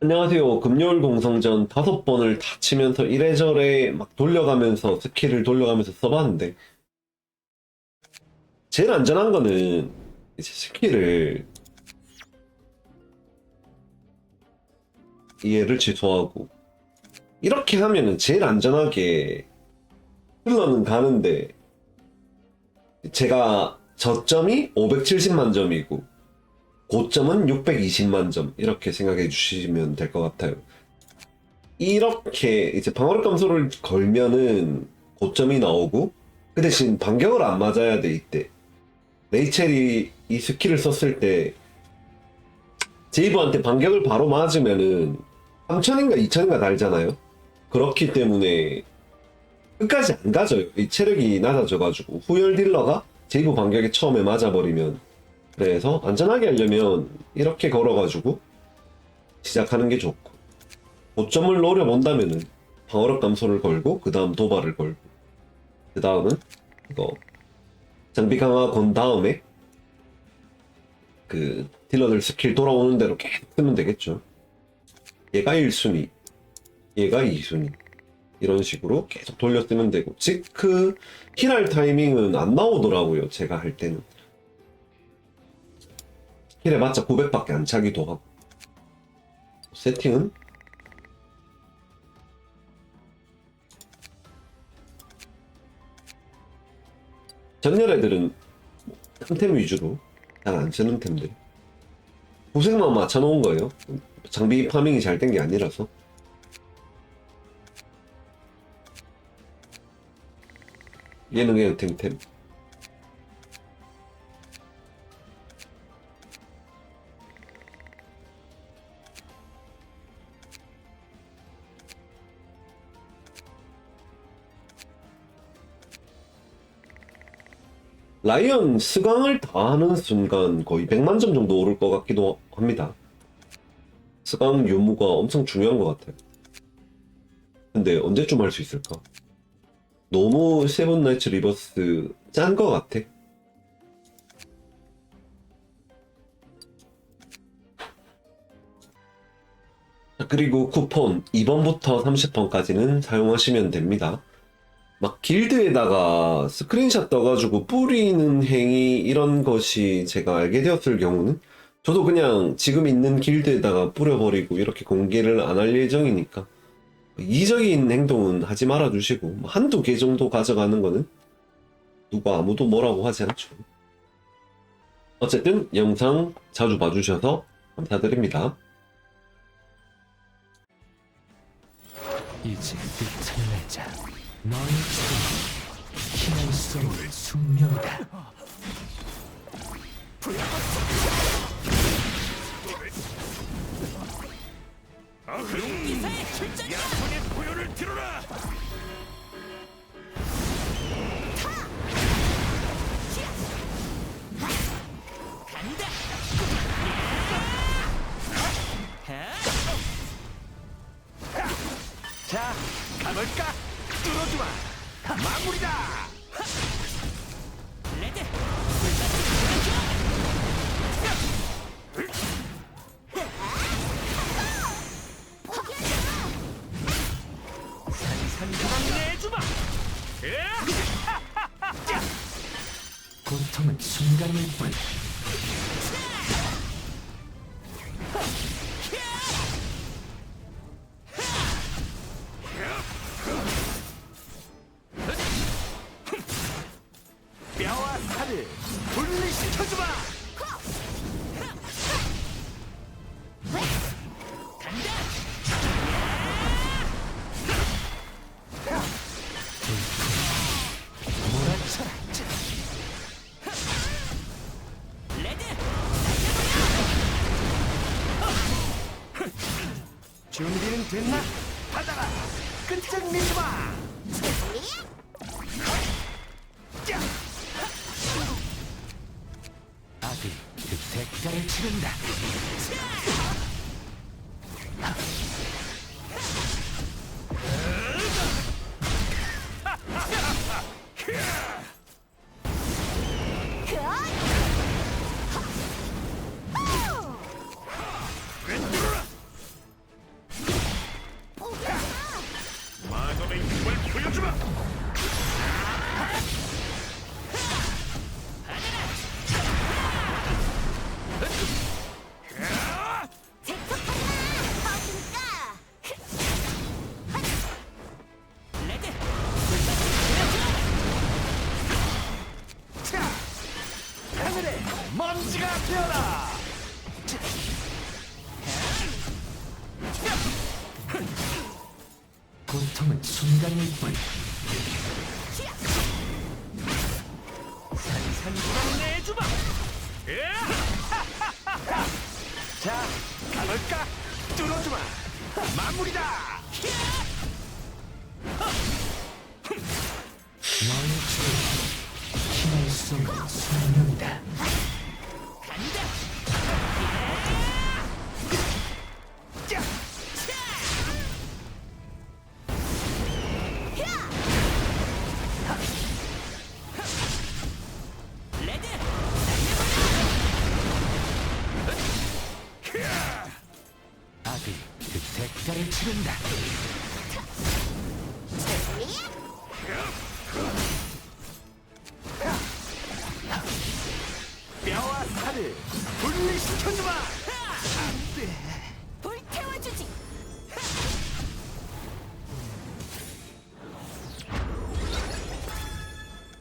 안녕하세요. 금요일 공성전 다섯 번을 다 치면서 이래저래 막 돌려가면서 스킬을 돌려가면서 써봤는데 제일 안전한 거는 이제 스킬을 얘를 취소하고 이렇게 하면은 제일 안전하게 힐러는 가는데 제가 저점이 570만 점이고 고점은 620만 점 이렇게 생각해 주시면 될 것 같아요. 이렇게 이제 방어력 감소를 걸면은 고점이 나오고 그 대신 반격을 안 맞아야 돼 이때 레이첼이 이 스킬을 썼을 때 제이브한테 반격을 바로 맞으면은 3000인가 2000인가 달잖아요. 그렇기 때문에 끝까지 안 가져요. 이 체력이 낮아져가지고 후열 딜러가 제이브 반격에 처음에 맞아버리면 그래서 안전하게 하려면 이렇게 걸어가지고 시작하는 게 좋고 고점을 노려본다면은 방어력 감소를 걸고 그 다음 도발을 걸고 그 다음은 이거 장비 강화 건 다음에 그 딜러들 스킬 돌아오는 대로 계속 쓰면 되겠죠. 얘가 1순위 얘가 2순위 이런 식으로 계속 돌려 쓰면 되고. 지크 힐할 타이밍은 안 나오더라고요 제가 할 때는 힐에 맞자 900밖에 안 차기도 하고. 세팅은? 전열 애들은 템템 위주로 잘 안 쓰는 템들. 고색만 맞춰놓은 거예요. 장비 파밍이 잘 된 게 아니라서. 얘는 그냥 템템 라이언 스강을 다 하는 순간 거의 100만 점 정도 오를 것 같기도 합니다. 스강 유무가 엄청 중요한 것 같아요. 근데 언제쯤 할 수 있을까? 너무 세븐 나이츠 리버스 짠 것 같아. 자, 그리고 쿠폰 2번부터 30번까지는 사용하시면 됩니다. 막 길드에다가 스크린샷 떠가지고 뿌리는 행위 이런 것이 제가 알게 되었을 경우는 저도 그냥 지금 있는 길드에다가 뿌려버리고 이렇게 공개를 안 할 예정이니까 이적인 행동은 하지 말아 주시고 뭐 한두 개 정도 가져가는 거는 누가 아무도 뭐라고 하지 않죠. 어쨌든 영상 자주 봐주셔서 감사드립니다. 이제. 너의 죽음은 희망 숙명이다. 자, 가볼까? 뚫어주마! 마무리다! 뼈와 살을 분리시켜주마! 몰아쳐라. 준비는 됐나? 받아라! 끝장내주마! 아 먼지가 피어라! 고통은 순간일 뿐. 산산수만 내주마! 자, 가볼까? 뚫어주마! 마무리다! 너의 힘의 속은 생명이다. 악이 그 대가를 치른다. 뼈와 살을 분리시켜주마. 불태워주지.